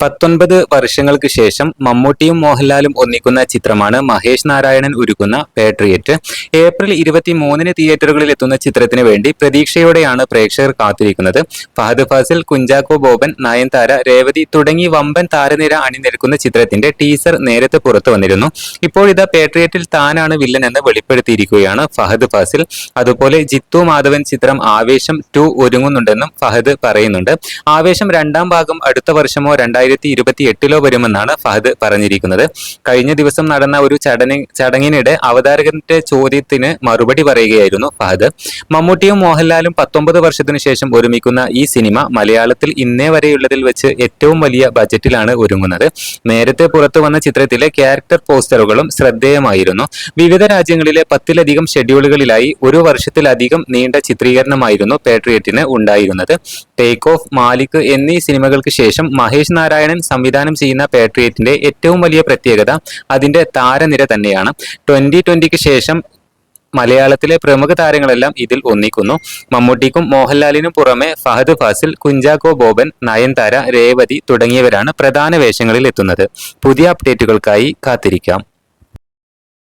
പത്തൊൻപത് വർഷങ്ങൾക്ക് ശേഷം മമ്മൂട്ടിയും മോഹൻലാലും ഒന്നിക്കുന്ന ചിത്രമാണ് മഹേഷ് നാരായണൻ ഒരുക്കുന്ന പേട്രിയറ്റ് ഏപ്രിൽ ഇരുപത്തി മൂന്നിന് തിയേറ്ററുകളിൽ എത്തുന്ന ചിത്രത്തിന് വേണ്ടി പ്രതീക്ഷയോടെയാണ് പ്രേക്ഷകർ കാത്തിരിക്കുന്നത്. ഫഹദ് ഫാസിൽ കുഞ്ചാക്കോ ബോബൻ നയൻതാര രേവതി തുടങ്ങി വമ്പൻ താരനിര അണിനിരക്കുന്ന ചിത്രത്തിന്റെ ടീസർ നേരത്തെ പുറത്തു വന്നിരുന്നു. ഇപ്പോൾ ഇതാ പേട്രിയറ്റിൽ താനാണ് വില്ലൻ എന്ന് വെളിപ്പെടുത്തിയിരിക്കുകയാണ് ഫഹദ് ഫാസിൽ. അതുപോലെ ജിത്തു മാധവൻ ചിത്രം ആവേശം ടു ഒരുങ്ങുന്നുണ്ടെന്നും ഫഹദ് പറയുന്നുണ്ട്. ആവേശം രണ്ടാം ഭാഗം അടുത്ത വർഷമോ രണ്ടായിരത്തി ഇരുപത്തി എട്ടിലോ വരുമെന്നാണ് ഫഹദ് പറഞ്ഞിരിക്കുന്നത്. കഴിഞ്ഞ ദിവസം നടന്ന ഒരു ചടങ്ങ് ചടങ്ങിനിടെ അവതാരകന്റെ ചോദ്യത്തിന് മറുപടി പറയുകയായിരുന്നു ഫഹദ്. മമ്മൂട്ടിയും മോഹൻലാലും പത്തൊമ്പത് വർഷത്തിനു ശേഷം ഒരുമിക്കുന്ന ഈ സിനിമ മലയാളത്തിൽ ഇന്നേ വരെയുള്ളതിൽ വെച്ച് ഏറ്റവും വലിയ ബജറ്റിലാണ് ഒരുങ്ങുന്നത്. നേരത്തെ പുറത്തു വന്ന ചിത്രത്തിലെ ക്യാരക്ടർ പോസ്റ്ററുകളും ശ്രദ്ധേയമായിരുന്നു. വിവിധ രാജ്യങ്ങളിലെ പത്തിലധികം ഷെഡ്യൂളുകളിലായി ഒരു വർഷത്തിലധികം നീണ്ട ചിത്രീകരണമായിരുന്നു പേട്രിയറ്റിന് ഉണ്ടായിരുന്നത്. ടേക്ക് ഓഫ് മാലിക് എന്നീ സിനിമകൾക്ക് ശേഷം മഹേഷ് നാരായണൻ സംവിധാനം ചെയ്യുന്ന പേട്രിയറ്റിന്റെ ഏറ്റവും വലിയ പ്രത്യേകത അതിന്റെ താരനിര തന്നെയാണ്. ട്വന്റി ട്വന്റിക്ക് ശേഷം മലയാളത്തിലെ പ്രമുഖ താരങ്ങളെല്ലാം ഇതിൽ ഒന്നിക്കുന്നു. മമ്മൂട്ടിക്കും മോഹൻലാലിനും പുറമെ ഫഹദ് ഫാസിൽ കുഞ്ചാക്കോ ബോബൻ നയൻതാര രേവതി തുടങ്ങിയവരാണ് പ്രധാന വേഷങ്ങളിൽ എത്തുന്നത്. പുതിയ അപ്ഡേറ്റുകൾക്കായി കാത്തിരിക്കാം.